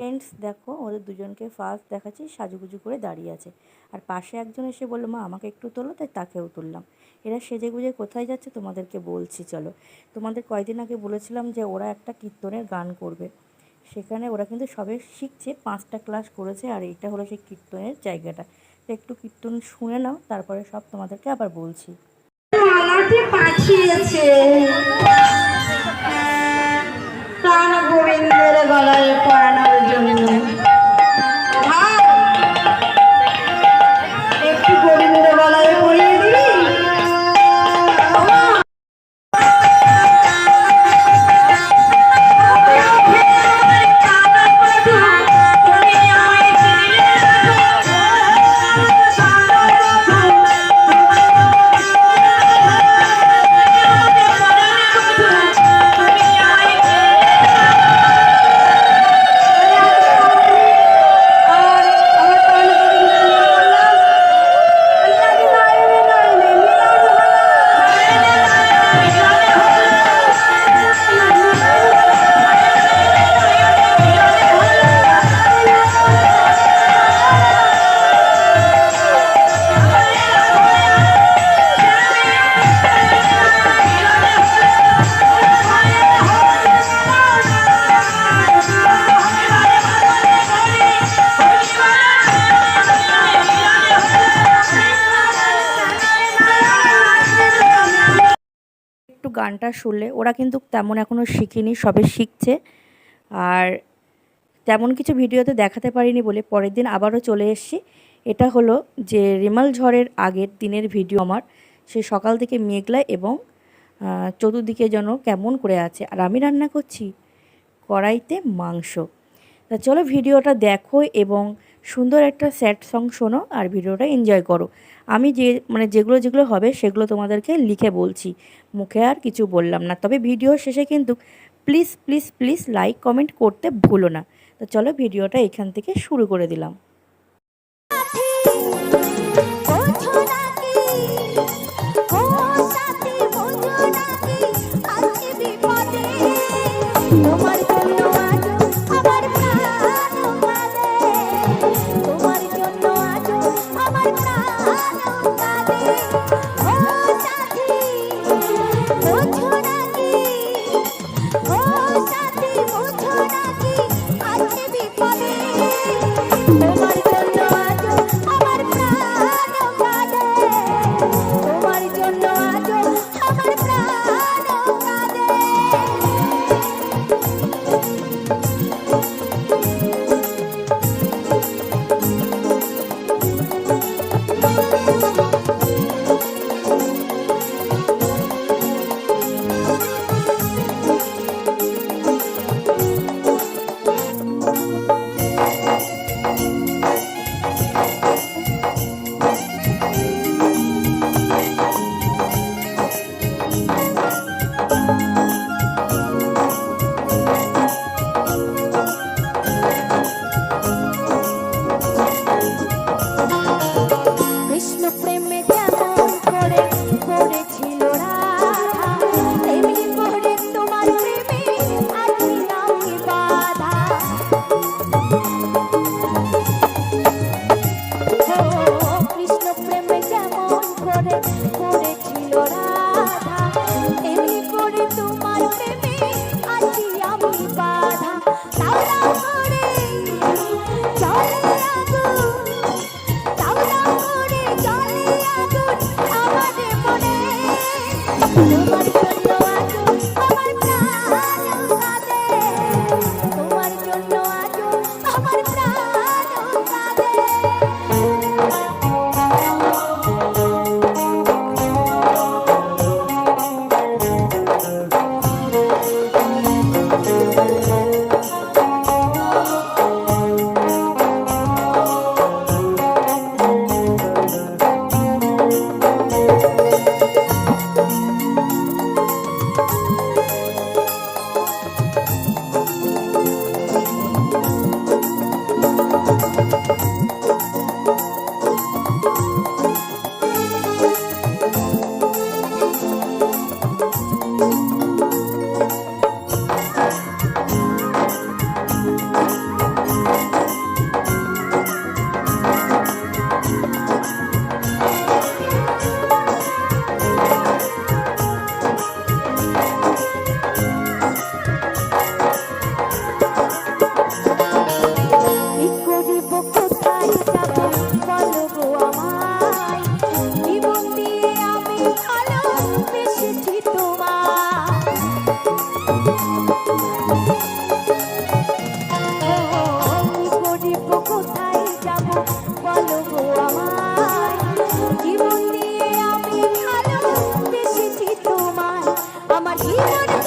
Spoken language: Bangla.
ফ্রেন্ডস দেখো, ওদের দুজনকে ফার্স্ট দেখাচ্ছি, সাজুগুজু করে দাঁড়িয়ে আছে। আর পাশে একজন এসে বলল, মা, আমাকে একটু তোলো, তাই তাকেও তুললাম। এরা সেজে গুজে কোথায় যাচ্ছে তোমাদেরকে বলছি, চলো। তোমাদের কয়দিন আগে বলেছিলাম যে ওরা একটা কীর্তনের গান করবে। সেখানে ওরা কিন্তু সবে শিখছে, পাঁচটা ক্লাস করেছে, আর এটা হলো সেই কীর্তনের জায়গাটা। তো একটু কীর্তন শুনে নাও, তারপরে সব তোমাদেরকে আবার বলছি। মালাটি পাঠিয়েছে। গানটা শুনলে, ওরা কিন্তু তেমন এখনও শিখিনি, সবে শিখছে। আর তেমন কিছু ভিডিওতে দেখাতে পারিনি বলে পরের দিন আবারও চলে এসেছি। এটা হলো যে রিমাল ঝড়ের আগের দিনের ভিডিও আমার। সে সকাল থেকে মেঘলা এবং চতুর্দিকে যেন কেমন করে আছে। আর আমি রান্না করছি কড়াইতে মাংস। তা চলো ভিডিওটা দেখো এবং সুন্দর একটা স্যাড সং শোনো আর ভিডিওটা এনজয় করো। আমি যে মানে যেগুলো যেগুলো হবে সেগুলো তোমাদেরকে লিখে বলছি। মুখে আর কিছু বললাম না। তবে ভিডিও শেষে কিন্তু please please please like comment করতে ভুলো না। তো চলো ভিডিওটা এখান থেকে শুরু করে দিলাম। బాధ we